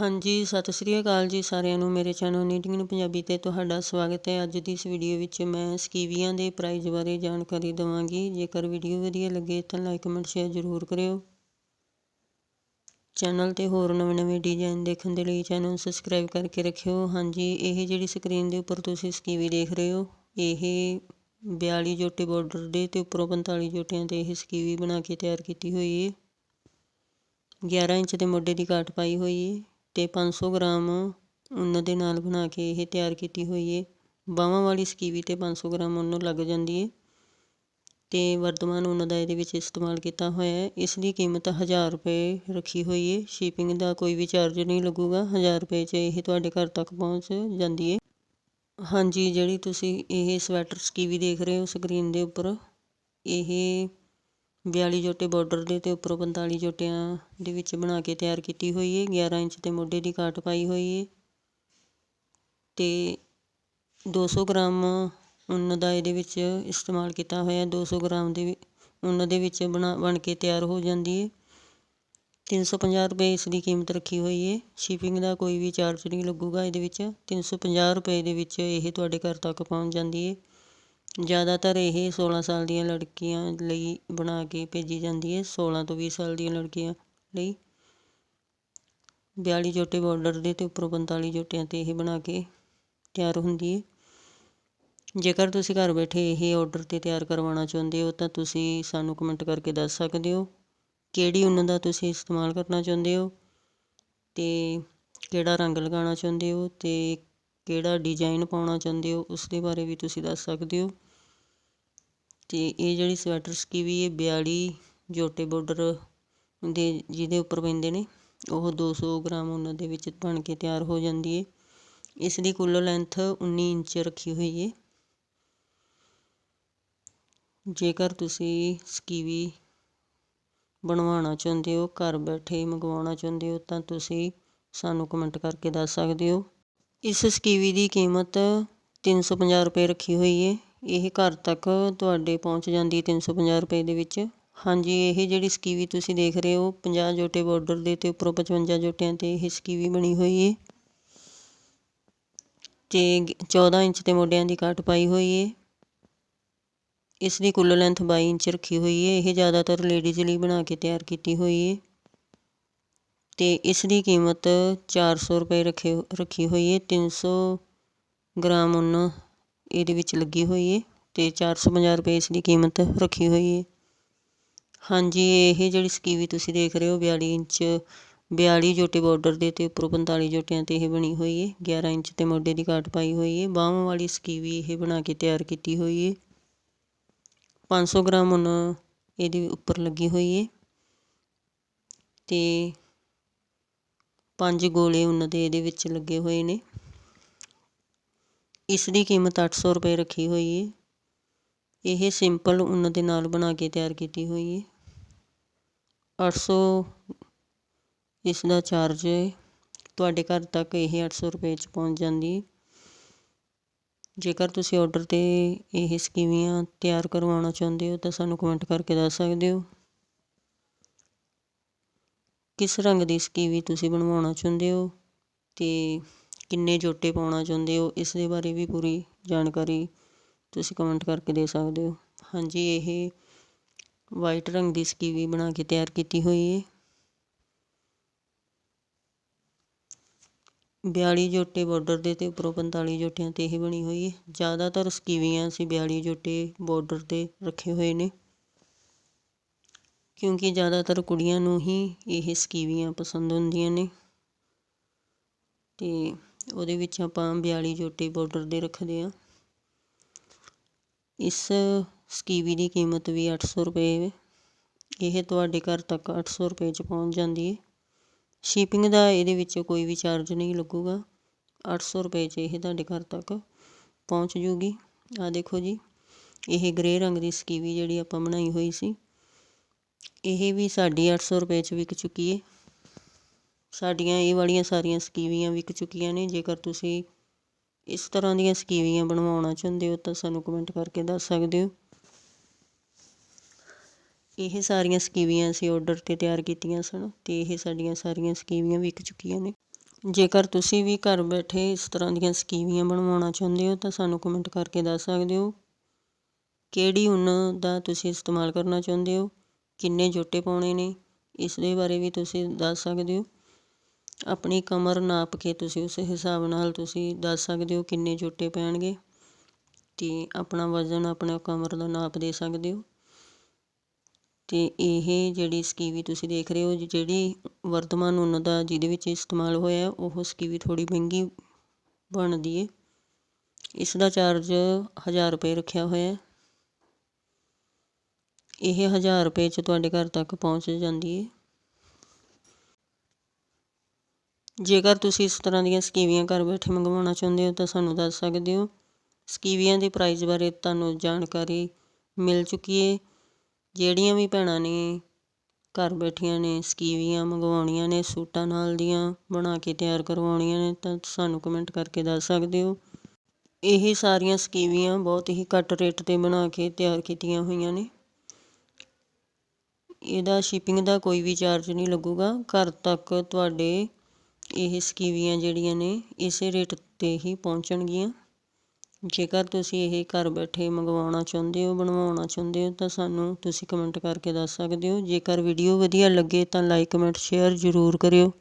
ਹਾਂਜੀ, ਸਤਿ ਸ਼੍ਰੀ ਅਕਾਲ ਜੀ ਸਾਰਿਆਂ ਨੂੰ, ਮੇਰੇ ਚੈਨਲ ਨੀਟਿੰਗ ਨੂੰ ਪੰਜਾਬੀ ਤੇ ਤੁਹਾਡਾ ਸਵਾਗਤ ਹੈ। ਅੱਜ ਦੀ ਇਸ ਵੀਡੀਓ ਵਿੱਚ ਮੈਂ ਸਕੀਵੀਆਂ ਦੇ ਪ੍ਰਾਈਜ਼ ਬਾਰੇ ਜਾਣਕਾਰੀ ਦਵਾਂਗੀ। ਜੇਕਰ ਵੀਡੀਓ ਵਧੀਆ ਲੱਗੇ ਤਾਂ ਲਾਈਕ, ਕਮੈਂਟ, ਸ਼ੇਅਰ ਜ਼ਰੂਰ ਕਰਿਓ। ਚੈਨਲ ਤੇ ਹੋਰ ਨਵੇਂ-ਨਵੇਂ ਡਿਜ਼ਾਈਨ ਦੇਖਣ ਦੇ ਲਈ ਚੈਨਲ ਸਬਸਕ੍ਰਾਈਬ ਕਰਕੇ ਰੱਖਿਓ। ਹਾਂਜੀ, ਇਹ ਜਿਹੜੀ ਸਕਰੀਨ ਦੇ ਉੱਪਰ ਤੁਸੀਂ ਸਕੀਵੀ ਦੇਖ ਰਹੇ ਹੋ, ਇਹ 42 ਜੋਟੇ ਬਾਰਡਰ ਦੇ ਤੇ ਉੱਪਰੋਂ 45 ਜੋਟਿਆਂ ਤੇ ਇਹ ਸਕੀਵੀ ਬਣਾ ਕੇ ਤਿਆਰ ਕੀਤੀ ਹੋਈ ਹੈ 11 ਇੰਚ ਦੇ ਮੋਢੇ ਦੀ ਕਾਟ ਪਾਈ ਹੋਈ ਹੈ ਪੰਜ ਸੌ ਗ੍ਰਾਮ ਉੱਨ ਦੇ ਨਾਲ ਬਣਾ ਕੇ ਇਹ ਤਿਆਰ ਕੀਤੀ ਹੋਈ ਹੈ ਬਾਹਵਾਂ ਵਾਲੀ ਸਕੀਵੀ ਤੇ ਪੰਜ ਸੌ ਗ੍ਰਾਮ ਉੱਨ ਲੱਗ ਜਾਂਦੀ ਹੈ ਅਤੇ ਵਰਤਮਾਨ ਉੱਨ ਦਾ ਇਹਦੇ ਵਿੱਚ ਇਸਤੇਮਾਲ ਕੀਤਾ ਹੋਇਆ ਹੈ ਇਸ ਦੀ ਕੀਮਤ ਹਜ਼ਾਰ ਰੁਪਏ ਰੱਖੀ ਹੋਈ ਹੈ ਸ਼ਿਪਿੰਗ ਦਾ ਕੋਈ ਵੀ ਚਾਰਜ ਨਹੀਂ ਲੱਗੂਗਾ। ਹਜ਼ਾਰ ਰੁਪਏ 'ਚ ਇਹ ਤੁਹਾਡੇ ਘਰ ਤੱਕ ਪਹੁੰਚ ਜਾਂਦੀ ਹੈ ਹਾਂਜੀ, ਜਿਹੜੀ ਤੁਸੀਂ ਇਹ ਸਵੈਟਰ ਸਕੀਵੀ ਦੇਖ ਰਹੇ ਹੋ ਸਕਰੀਨ ਦੇ ਉੱਪਰ, ਇਹ 42 ਜੋਟੇ ਬਾਰਡਰ ਦੇ ਅਤੇ ਉੱਪਰੋਂ 45 ਜੋਟਿਆਂ ਦੇ ਵਿੱਚ ਬਣਾ ਕੇ ਤਿਆਰ ਕੀਤੀ ਹੋਈ ਹੈ 11 ਇੰਚ ਦੇ ਮੋਢੇ ਦੀ ਕਾਟ ਪਾਈ ਹੋਈ ਹੈ ਅਤੇ ਦੋ ਸੌ ਗ੍ਰਾਮ ਉੱਨ ਦਾ ਇਹਦੇ ਵਿੱਚ ਇਸਤੇਮਾਲ ਕੀਤਾ ਹੋਇਆ। ਦੋ ਸੌ ਗ੍ਰਾਮ ਦੇ ਉੱਨ ਦੇ ਵਿੱਚ ਬਣਾ ਬਣ ਕੇ ਤਿਆਰ ਹੋ ਜਾਂਦੀ ਹੈ 350 ਰੁਪਏ ਇਸ ਦੀ ਕੀਮਤ ਰੱਖੀ ਹੋਈ ਹੈ ਸ਼ਿਪਿੰਗ ਦਾ ਕੋਈ ਵੀ ਚਾਰਜ ਨਹੀਂ ਲੱਗੂਗਾ ਇਹਦੇ ਵਿੱਚ। 350 ਰੁਪਏ ਦੇ ਵਿੱਚ ਇਹ ਤੁਹਾਡੇ ਘਰ ਤੱਕ ਪਹੁੰਚ ਜਾਂਦੀ ਹੈ ਜ਼ਿਆਦਾਤਰ ਇਹ 16 ਸਾਲ ਦੀਆਂ ਲੜਕੀਆਂ ਲਈ ਬਣਾ ਕੇ ਭੇਜੀ ਜਾਂਦੀ ਹੈ 16 ਤੋਂ ਵੀਹ ਸਾਲ ਦੀਆਂ ਲੜਕੀਆਂ ਲਈ। 42 ਜੋਟੇ ਬਾਰਡਰ ਦੇ ਅਤੇ ਉੱਪਰੋਂ 45 ਜੋਟਿਆਂ ਤੇ ਇਹ ਬਣਾ ਕੇ ਤਿਆਰ ਹੁੰਦੀ ਹੈ। ਜੇਕਰ ਤੁਸੀਂ ਘਰ ਬੈਠੇ ਇਹ ਔਡਰ ਤੇ ਤਿਆਰ ਕਰਵਾਉਣਾ ਚਾਹੁੰਦੇ ਹੋ, ਤਾਂ ਤੁਸੀਂ ਸਾਨੂੰ ਕਮੈਂਟ ਕਰਕੇ ਦੱਸ ਸਕਦੇ ਹੋ ਕਿਹੜੀ ਉੱਨ ਦਾ ਤੁਸੀਂ ਇਸਤੇਮਾਲ ਕਰਨਾ ਚਾਹੁੰਦੇ ਹੋ ਅਤੇ ਕਿਹੜਾ ਰੰਗ ਲਗਾਉਣਾ ਚਾਹੁੰਦੇ ਹੋ ਅਤੇ ਕਿਹੜਾ ਡਿਜ਼ਾਇਨ ਪਾਉਣਾ ਚਾਹੁੰਦੇ ਹੋ ਉਸ ਦੇ ਬਾਰੇ ਵੀ ਤੁਸੀਂ ਦੱਸ ਸਕਦੇ ਹੋ। ਅਤੇ ਇਹ ਜਿਹੜੀ ਸਵੈਟਰ ਸਕੀਵੀ ਹੈ 42 ਜੋਟੇ ਬੋਡਰ ਦੇ, ਜਿਹਦੇ ਉੱਪਰ ਪੈਂਦੇ ਨੇ, ਉਹ ਦੋ ਸੌ ਗ੍ਰਾਮ ਉਹਨਾਂ ਦੇ ਵਿੱਚ ਬਣ ਕੇ ਤਿਆਰ ਹੋ ਜਾਂਦੀ ਹੈ ਇਸ ਦੀ ਕੁੱਲ ਲੈਂਥ 19 ਇੰਚ ਰੱਖੀ ਹੋਈ ਹੈ ਜੇਕਰ ਤੁਸੀਂ ਸਕੀਵੀ ਬਣਵਾਉਣਾ ਚਾਹੁੰਦੇ ਹੋ, ਘਰ ਬੈਠੇ ਮੰਗਵਾਉਣਾ ਚਾਹੁੰਦੇ ਹੋ, ਤਾਂ ਤੁਸੀਂ ਸਾਨੂੰ ਕਮੈਂਟ ਕਰਕੇ ਦੱਸ ਸਕਦੇ ਹੋ। ਇਸ ਸਕੀਵੀ ਦੀ ਕੀਮਤ 350 ਰੁਪਏ ਰੱਖੀ ਹੋਈ ਹੈ ਇਹ ਘਰ ਤੱਕ ਤੁਹਾਡੇ ਪਹੁੰਚ ਜਾਂਦੀ ਹੈ 350 ਰੁਪਏ ਦੇ ਵਿੱਚ। ਹਾਂਜੀ, ਇਹ ਜਿਹੜੀ ਸਕੀਵੀ ਤੁਸੀਂ ਦੇਖ ਰਹੇ ਹੋ 50 ਜੋਟੇ ਬਾਰਡਰ ਦੇ ਅਤੇ ਉੱਪਰੋਂ 55 ਜੋਟਿਆਂ ਤੇ ਇਹ ਸਕੀਵੀ ਬਣੀ ਹੋਈ ਹੈ ਤੇ 14 ਇੰਚ ਤੇ ਮੋਢਿਆਂ ਦੀ ਕਾਟ ਪਾਈ ਹੋਈ ਹੈ ਇਸ ਦੀ ਕੁੱਲ ਲੈਂਥ 22 ਇੰਚ ਰੱਖੀ ਹੋਈ ਹੈ ਇਹ ਜ਼ਿਆਦਾਤਰ ਲੇਡੀਜ਼ ਲਈ ਬਣਾ ਕੇ ਤਿਆਰ ਕੀਤੀ ਹੋਈ ਹੈ ਅਤੇ ਇਸ ਦੀ ਕੀਮਤ ਚਾਰ ਸੌ ਰੁਪਏ ਰੱਖੇ, ਰੱਖੀ ਹੋਈ ਹੈ 300 ਗ੍ਰਾਮ ਉੱਨ ਇਹਦੇ ਵਿੱਚ ਲੱਗੀ ਹੋਈ ਹੈ ਅਤੇ ਚਾਰ ਸੌ ਪੰਜਾਹ ਰੁਪਏ ਇਸ ਦੀ ਕੀਮਤ ਰੱਖੀ ਹੋਈ ਹੈ ਹਾਂਜੀ, ਇਹ ਜਿਹੜੀ ਸਕੀਵੀ ਤੁਸੀਂ ਦੇਖ ਰਹੇ ਹੋ 42 ਇੰਚ 42 ਜੋਟੇ ਬਾਰਡਰ ਦੇ ਅਤੇ ਉੱਪਰੋਂ 45 ਜੋਟਿਆਂ ਤੇ ਇਹ ਬਣੀ ਹੋਈ ਹੈ 11 ਇੰਚ ਤੇ ਮੋਢੇ ਦੀ ਕਾਟ ਪਾਈ ਹੋਈ ਹੈ ਬਾਹਾਂ ਵਾਲੀ ਸਕੀਵੀ ਇਹ ਬਣਾ ਕੇ ਤਿਆਰ ਕੀਤੀ ਹੋਈ ਹੈ 500 ਗ੍ਰਾਮ ਉੱਨ ਇਹਦੇ ਉੱਪਰ ਲੱਗੀ ਹੋਈ ਹੈ ਅਤੇ ਪੰਜ ਗੋਲੇ ਉੱਨ ਦੇ ਇਹਦੇ ਵਿੱਚ ਲੱਗੇ ਹੋਏ ਨੇ। ਇਸ ਦੀ ਕੀਮਤ 800 ਰੁਪਏ ਰੱਖੀ ਹੋਈ ਹੈ ਇਹ ਸਿੰਪਲ ਉੱਨ ਦੇ ਨਾਲ ਬਣਾ ਕੇ ਤਿਆਰ ਕੀਤੀ ਹੋਈ ਹੈ 800 ਇਸ ਦਾ ਚਾਰਜ ਹੈ ਤੁਹਾਡੇ ਘਰ ਤੱਕ ਇਹ 800 ਰੁਪਏ 'ਚ ਪਹੁੰਚ ਜਾਂਦੀ ਹੈ ਜੇਕਰ ਤੁਸੀਂ ਆਰਡਰ ਤੇ ਇਹ ਸਕੀਵੀਆਂ ਤਿਆਰ ਕਰਵਾਉਣਾ ਚਾਹੁੰਦੇ ਹੋ ਤਾਂ ਸਾਨੂੰ ਕਮੈਂਟ ਕਰਕੇ ਦੱਸ ਸਕਦੇ ਹੋ। ਕਿਸ ਰੰਗ ਦੀ ਸਕੀਵੀ ਤੁਸੀਂ ਬਣਵਾਉਣਾ ਚਾਹੁੰਦੇ ਹੋ? ਅਤੇ ਕਿੰਨੇ ਜੋਟੇ ਪਾਉਣਾ ਚਾਹੁੰਦੇ ਹੋ? ਇਸ ਦੇ ਬਾਰੇ ਵੀ ਪੂਰੀ ਜਾਣਕਾਰੀ ਤੁਸੀਂ ਕਮੈਂਟ ਕਰਕੇ ਦੇ ਸਕਦੇ ਹੋ। ਹਾਂਜੀ, ਇਹ ਵਾਈਟ ਰੰਗ ਦੀ ਸਕੀਵੀ ਬਣਾ ਕੇ ਤਿਆਰ ਕੀਤੀ ਹੋਈ ਹੈ 42 ਜੋਟੇ ਬਾਰਡਰ ਦੇ ਤੇ ਉੱਪਰੋਂ 45 ਜੋਟਿਆਂ ਤੇ ਇਹ ਬਣੀ ਹੋਈ ਹੈ ਜ਼ਿਆਦਾਤਰ ਸਕੀਵੀਆਂ ਅਸੀਂ 42 ਜੋਟੇ ਬਾਰਡਰ ਤੇ ਰੱਖੇ ਹੋਏ ਨੇ। ਕਿਉਂਕਿ ਜ਼ਿਆਦਾਤਰ ਕੁੜੀਆਂ ਨੂੰ ਹੀ ਇਹ ਸਕੀਵੀਆਂ ਪਸੰਦ ਹੁੰਦੀਆਂ ਨੇ। ਅਤੇ ਉਹਦੇ ਵਿੱਚ ਆਪਾਂ 42 ਜੋਟੇ ਬਾਰਡਰ ਦੇ ਰੱਖਦੇ ਹਾਂ। ਇਸ ਸਕੀਵੀ ਦੀ ਕੀਮਤ ਵੀ 800 ਰੁਪਏ ਇਹ ਤੁਹਾਡੇ ਘਰ ਤੱਕ 800 ਰੁਪਏ 'ਚ ਪਹੁੰਚ ਜਾਂਦੀ ਹੈ ਸ਼ਿਪਿੰਗ ਦਾ ਇਹਦੇ ਵਿੱਚ ਕੋਈ ਵੀ ਚਾਰਜ ਨਹੀਂ ਲੱਗੂਗਾ। 800 ਰੁਪਏ 'ਚ ਇਹ ਤੁਹਾਡੇ ਘਰ ਤੱਕ ਪਹੁੰਚ ਜੂਗੀ। ਆ ਦੇਖੋ ਜੀ, ਇਹ ਗ੍ਰੇ ਰੰਗ ਦੀ ਸਕੀਵੀ ਜਿਹੜੀ ਆਪਾਂ ਬਣਾਈ ਹੋਈ ਸੀ। ਇਹ ਵੀ ਸਾਡੀ 800 ਰੁਪਏ 'ਚ ਵਿਕ ਚੁੱਕੀ ਹੈ ਸਾਡੀਆਂ ਇਹ ਵਾਲੀਆਂ ਸਾਰੀਆਂ ਸਕੀਵੀਆਂ ਵਿਕ ਚੁੱਕੀਆਂ ਨੇ। ਜੇਕਰ ਤੁਸੀਂ ਇਸ ਤਰ੍ਹਾਂ ਦੀਆਂ ਸਕੀਵੀਆਂ ਬਣਵਾਉਣਾ ਚਾਹੁੰਦੇ ਹੋ, ਤਾਂ ਸਾਨੂੰ ਕਮੈਂਟ ਕਰਕੇ ਦੱਸ ਸਕਦੇ ਹੋ। ਇਹ ਸਾਰੀਆਂ ਸਕੀਵੀਆਂ ਅਸੀਂ ਆਰਡਰ 'ਤੇ ਤਿਆਰ ਕੀਤੀਆਂ ਸਨ ਅਤੇ ਇਹ ਸਾਡੀਆਂ ਸਾਰੀਆਂ ਸਕੀਵੀਆਂ ਵਿਕ ਚੁੱਕੀਆਂ ਨੇ। ਜੇਕਰ ਤੁਸੀਂ ਵੀ ਘਰ ਬੈਠੇ ਇਸ ਤਰ੍ਹਾਂ ਦੀਆਂ ਸਕੀਵੀਆਂ ਬਣਵਾਉਣਾ ਚਾਹੁੰਦੇ ਹੋ, ਤਾਂ ਸਾਨੂੰ ਕਮੈਂਟ ਕਰਕੇ ਦੱਸ ਸਕਦੇ ਹੋ। ਕਿਹੜੀ ਉੱਨ ਦਾ ਤੁਸੀਂ ਇਸਤੇਮਾਲ ਕਰਨਾ ਚਾਹੁੰਦੇ ਹੋ? ਕਿੰਨੇ ਜੋਟੇ ਪਾਉਣੇ ਨੇ ਇਸ ਦੇ ਬਾਰੇ ਵੀ ਤੁਸੀਂ ਦੱਸ ਸਕਦੇ ਹੋ। ਆਪਣੀ ਕਮਰ ਨਾਪ ਕੇ ਤੁਸੀਂ ਉਸ ਹਿਸਾਬ ਨਾਲ ਤੁਸੀਂ ਦੱਸ ਸਕਦੇ ਹੋ ਕਿੰਨੇ ਜੋਟੇ ਪੈਣਗੇ ਅਤੇ ਆਪਣਾ ਵਜ਼ਨ ਆਪਣਾ ਕਮਰ ਦਾ ਨਾਪ ਦੇ ਸਕਦੇ ਹੋ। ਅਤੇ ਇਹ ਜਿਹੜੀ ਸਕੀਵੀ ਤੁਸੀਂ ਦੇਖ ਰਹੇ ਹੋ, ਜਿਹੜੀ ਵਰਤਮਾਨ ਉੱਨ ਦਾ ਜਿਹਦੇ ਵਿੱਚ ਇਸਤੇਮਾਲ ਹੋਇਆ, ਉਹ ਸਕੀਵੀ ਥੋੜ੍ਹੀ ਮਹਿੰਗੀ ਬਣਦੀ ਹੈ ਇਸ ਦਾ ਚਾਰਜ ਹਜ਼ਾਰ ਰੁਪਏ ਰੱਖਿਆ ਹੋਇਆ। ਇਹ ਹਜ਼ਾਰ ਰੁਪਏ 'ਚ ਤੁਹਾਡੇ ਘਰ ਤੱਕ ਪਹੁੰਚ ਜਾਂਦੀ ਹੈ ਜੇਕਰ ਤੁਸੀਂ ਇਸ ਤਰ੍ਹਾਂ ਦੀਆਂ ਸਕੀਵੀਆਂ ਘਰ ਬੈਠੇ ਮੰਗਵਾਉਣਾ ਚਾਹੁੰਦੇ ਹੋ ਤਾਂ ਸਾਨੂੰ ਦੱਸ ਸਕਦੇ ਹੋ। ਸਕੀਵੀਆਂ ਦੇ ਪ੍ਰਾਈਸ ਬਾਰੇ ਤੁਹਾਨੂੰ ਜਾਣਕਾਰੀ ਮਿਲ ਚੁੱਕੀ ਹੈ ਜਿਹੜੀਆਂ ਵੀ ਭੈਣਾਂ ਨੇ ਘਰ ਬੈਠੀਆਂ ਨੇ ਸਕੀਵੀਆਂ ਮੰਗਵਾਉਣੀਆਂ ਨੇ, ਸੂਟਾਂ ਨਾਲ ਦੀਆਂ ਬਣਾ ਕੇ ਤਿਆਰ ਕਰਵਾਉਣੀਆਂ ਨੇ ਤਾਂ ਸਾਨੂੰ ਕਮੈਂਟ ਕਰਕੇ ਦੱਸ ਸਕਦੇ ਹੋ। ਇਹ ਸਾਰੀਆਂ ਸਕੀਵੀਆਂ ਬਹੁਤ ਹੀ ਘੱਟ ਰੇਟ 'ਤੇ ਬਣਾ ਕੇ ਤਿਆਰ ਕੀਤੀਆਂ ਹੋਈਆਂ ਨੇ। ਇਹਦਾ ਸ਼ਿਪਿੰਗ ਦਾ ਕੋਈ ਵੀ ਚਾਰਜ ਨਹੀਂ ਲੱਗੂਗਾ। ਘਰ ਤੱਕ ਤੁਹਾਡੇ ਇਹ ਸਕੀਵੀਆਂ ਜਿਹੜੀਆਂ ਨੇ, ਇਸੇ ਰੇਟ 'ਤੇ ਹੀ ਪਹੁੰਚਣਗੀਆਂ। ਜੇਕਰ ਤੁਸੀਂ ਇਹ ਘਰ ਬੈਠੇ ਮੰਗਵਾਉਣਾ ਚਾਹੁੰਦੇ ਹੋ, ਬਣਵਾਉਣਾ ਚਾਹੁੰਦੇ ਹੋ, ਤਾਂ ਸਾਨੂੰ ਤੁਸੀਂ ਕਮੈਂਟ ਕਰਕੇ ਦੱਸ ਸਕਦੇ ਹੋ। ਜੇਕਰ ਵੀਡੀਓ ਵਧੀਆ ਲੱਗੇ ਤਾਂ ਲਾਈਕ ਕਮੈਂਟ ਸ਼ੇਅਰ ਜ਼ਰੂਰ ਕਰਿਓ।